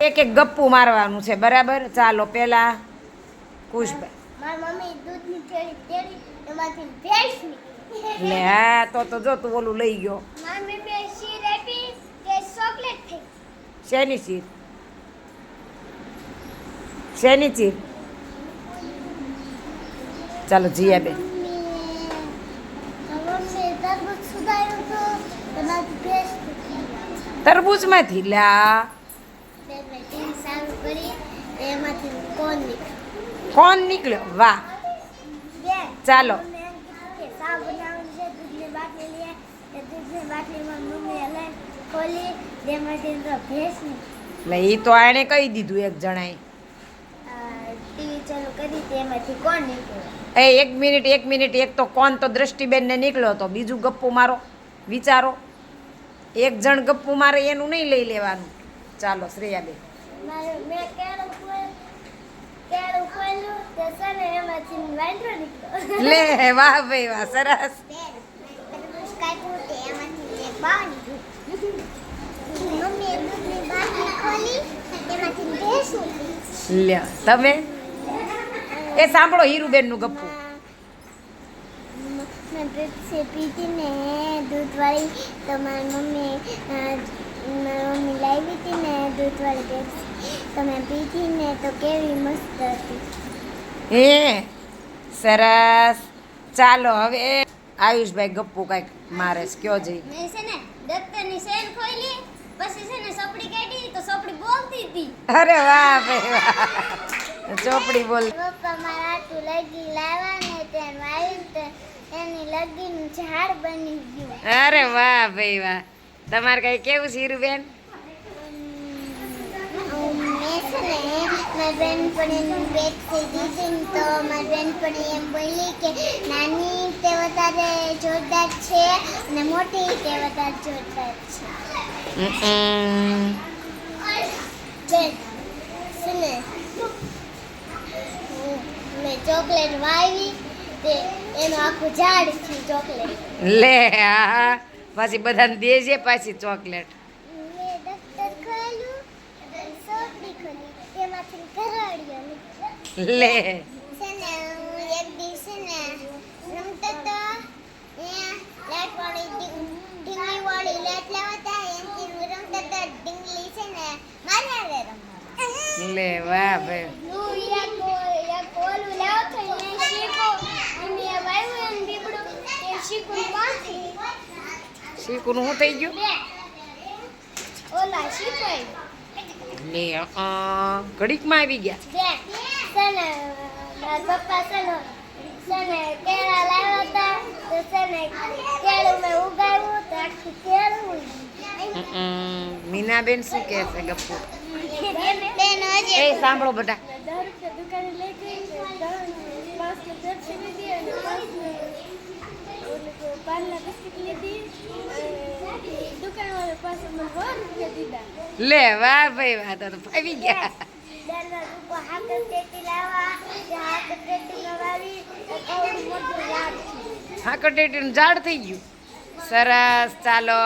એક એક ગપ્પુ મારવાનું છે બરાબર? ચાલો ભેંસ નીકળી. લે હા તો તો જો તું ઓલું લઈ ગયો. શેની ચીર શેની ચીર ચાલો જીયા બેન. તરબૂચમાંથી? લે આ બે બે કરી એમાંથી કોણ નીકળ્યું કોણ નીકળ્યો વાહ. ચાલો. એ તો આણે કહી દીધું એક જણાએ. ચાલુ એ એક મિનિટ એક મિનિટ એક તો કોણ તો દ્રષ્ટિબેનને નીકળ્યો તો બીજું ગપ્પુ મારો વિચારો. એક જણ ગપ્પુ મારે એનું નહીં લઈ લેવાનું. ચાલો શ્રેયાબેન. મારે મેં કેળું ખોલ કેળું ખોલ્યું તે છે ને એમાંથી વાંદરો નીકળ્યો. લે વાહ ભાઈ વાહ સરસ. લ્યો તમે? એ સાંભળો હીરુબેનનું ગપ્પુ. મેં પેપ્સી પીધી ને દૂધવાળી તો મારી મમ્મી મમ્મી લાવી હતી ને દૂધવાળી પેપ્સી તમે મેં પીધી ને તો કેવી મસ્ત હતી. હે સરસ. ચાલો હવે આયુષભાઈ ગપ્પુ કાંઈક મારે કયો જઈ. મેં છે ને દફતરની સેલ ખોલી પછી છે ને સપડી કાઢી તો સપડી બોલતી હતી. અરે વાહ ભાઈ વાહ. ચોપડી બોલ. પપ્પા મારા આટલું લગી લાવવા ને તે વાવ્યું તે એની લગીનું ઝાડ બની ગયું. અરે વાહ ભાઈ વાહ. તમારે કઈ કેવું છે હીરુબેન મેં છે ને મારી બેનપણીને બેગથી દીધી ને તો મારી બેનપણી એમ બોલી કે નાની તે વધારે જોરદાર છે અને મોટી તે વધારે જોરદાર છે. બેન મેં ચોકલેટ વાવી તે એનું આખું ઝાડ છે ચોકલેટ. લે હા પાછી બધાને દેજે પાછી ચોકલેટ. લે. લે વાહ ભાઈ. શીખું શું થઈ ગયું? લે ઘડીકમાં આવી ગયા. મીનાબેન શું કહે છે ગપ્પુ? બેન એ સાંભળો બધા. દુકાને લઈ ગઈ લે વાહ ભાઈ વાહ તો ફાવી ગયા. હાકર ટેટી ઝાડ થઈ ગયું. સરસ ચાલો.